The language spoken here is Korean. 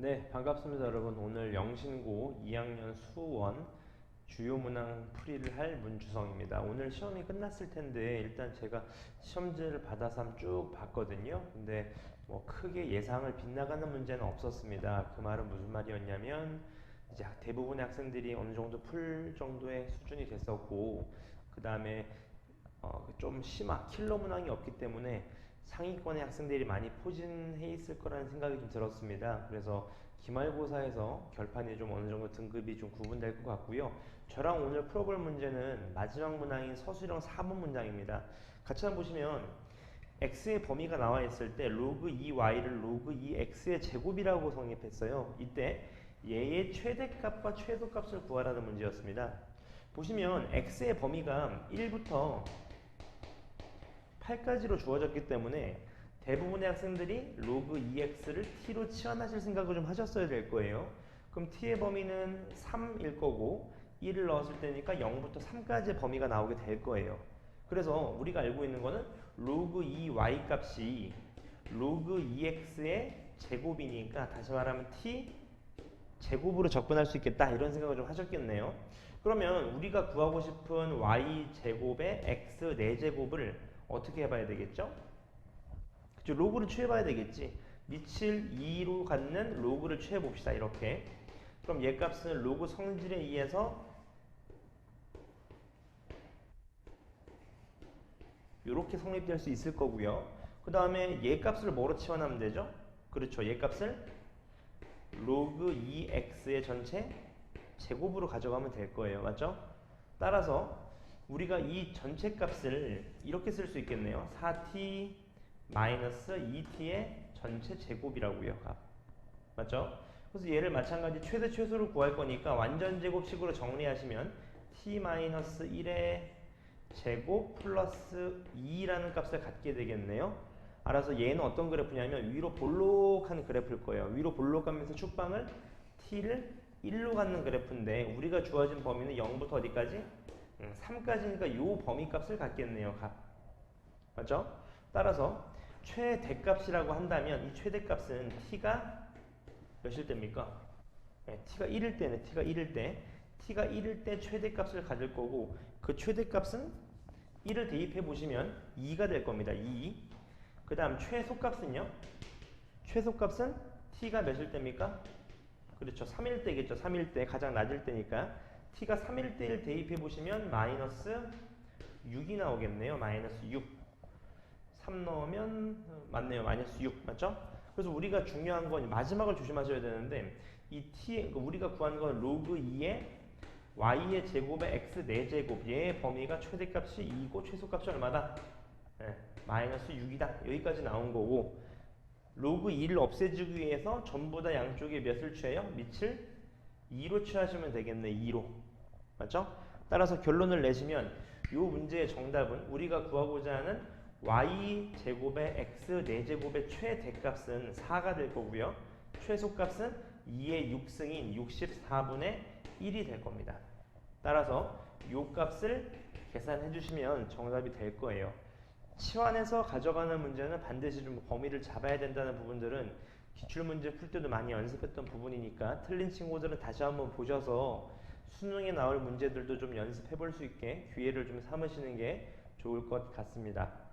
네, 반갑습니다, 여러분. 오늘 영신고 2학년 수원 주요 문항 풀이를 할 문주성입니다. 오늘 시험이 끝났을 텐데 일단 제가 시험지를 받아서 쭉 봤거든요. 근데 뭐 크게 예상을 빗나가는 문제는 없었습니다. 그 말은 무슨 말이었냐면 이제 대부분의 학생들이 어느 정도 풀 정도의 수준이 됐었고 그 다음에 어, 좀 심한 킬러 문항이 없기 때문에 상위권의 학생들이 많이 포진해 있을 거라는 생각이 좀 들었습니다. 그래서 기말고사에서 결판이 좀 어느 정도 등급이 좀 구분될 것 같고요. 저랑 오늘 풀어볼 문제는 마지막 문항인 서술형 4번 문장입니다. 같이 한번 보시면 x의 범위가 나와 있을 때 로그 2y를 로그 2x의 제곱이라고 성립했어요. 이때 얘의 최대값과 최소값을 구하라는 문제였습니다. 보시면 x의 범위가 1부터 8까지로 주어졌기 때문에 대부분의 학생들이 로그 2x를 t로 치환하실 생각을 좀 하셨어야 될 거예요. 그럼 t의 범위는 3일 거고 1을 넣었을 때니까 0부터 3까지의 범위가 나오게 될 거예요. 그래서 우리가 알고 있는 거는 로그 2y 값이 로그 2x의 제곱이니까 다시 말하면 t 제곱으로 접근할 수 있겠다 이런 생각을 좀 하셨겠네요. 그러면 우리가 구하고 싶은 y 제곱의 x 4제곱을 어떻게 해봐야 되겠죠? 그쵸, 로그를 취해봐야 되겠지. 밑을 2로 갖는 로그를 취해봅시다. 이렇게. 그럼 얘 값은 로그 성질에 의해서 이렇게 성립될 수 있을 거고요. 그 다음에 얘 값을 뭐로 치환하면 되죠? 그렇죠. 얘 값을 로그 2x의 전체 제곱으로 가져가면 될 거예요. 맞죠? 따라서 우리가 이 전체 값을 이렇게 쓸 수 있겠네요. 4t 마이너스 2t의 전체 제곱이라고요. 값. 맞죠? 그래서 얘를 마찬가지 최대 최소로 구할 거니까 완전 제곱식으로 정리하시면 t 마이너스 1의 제곱 플러스 2라는 값을 갖게 되겠네요. 알아서 얘는 어떤 그래프냐면 위로 볼록한 그래프일 거예요. 위로 볼록하면서 축방을 t를 1로 갖는 그래프인데 우리가 주어진 범위는 0부터 어디까지? 음, 3까지니까 이 범위 값을 갖겠네요. 값. 맞죠? 따라서 최대값이라고 한다면 이 최대값은 t가 몇일 때입니까? 네, t가 1일 때는 t가 1일 때 t가 1일 때 최대값을 가질 거고 그 최대값은 1을 대입해 보시면 2가 될 겁니다. 2. 그 다음 최소값은요? 최소값은 t가 몇일 때입니까? 그렇죠. 3일 때겠죠. 3일 때 가장 낮을 때니까 t가 3일 때를 대입해 보시면 마이너스 6이 나오겠네요. 마이너스 6. 3 넣으면 어, 맞네요. 마이너스 6 맞죠? 그래서 우리가 중요한 건 마지막을 조심하셔야 되는데 이 t 그러니까 우리가 구한 건 로그 2의 y의 제곱의 x 4제곱 얘의 범위가 최대값이 2고 최소값이 얼마다? 네, 마이너스 6이다. 여기까지 나온 거고 로그 2를 없애주기 위해서 전부 다 양쪽에 몇을 취해요? 밑을 2로 취하시면 되겠네. 2로. 맞죠? 따라서 결론을 내시면 이 문제의 정답은 우리가 구하고자 하는 y 제곱의 x 4제곱의 최대값은 4가 될 거고요. 최소값은 2의 6승인 64분의 1이 될 겁니다. 따라서 이 값을 계산해 주시면 정답이 될 거예요. 치환해서 가져가는 문제는 반드시 좀 범위를 잡아야 된다는 부분들은 기출문제 풀 때도 많이 연습했던 부분이니까 틀린 친구들은 다시 한번 보셔서 수능에 나올 문제들도 좀 연습해 볼 수 있게 기회를 좀 삼으시는 게 좋을 것 같습니다.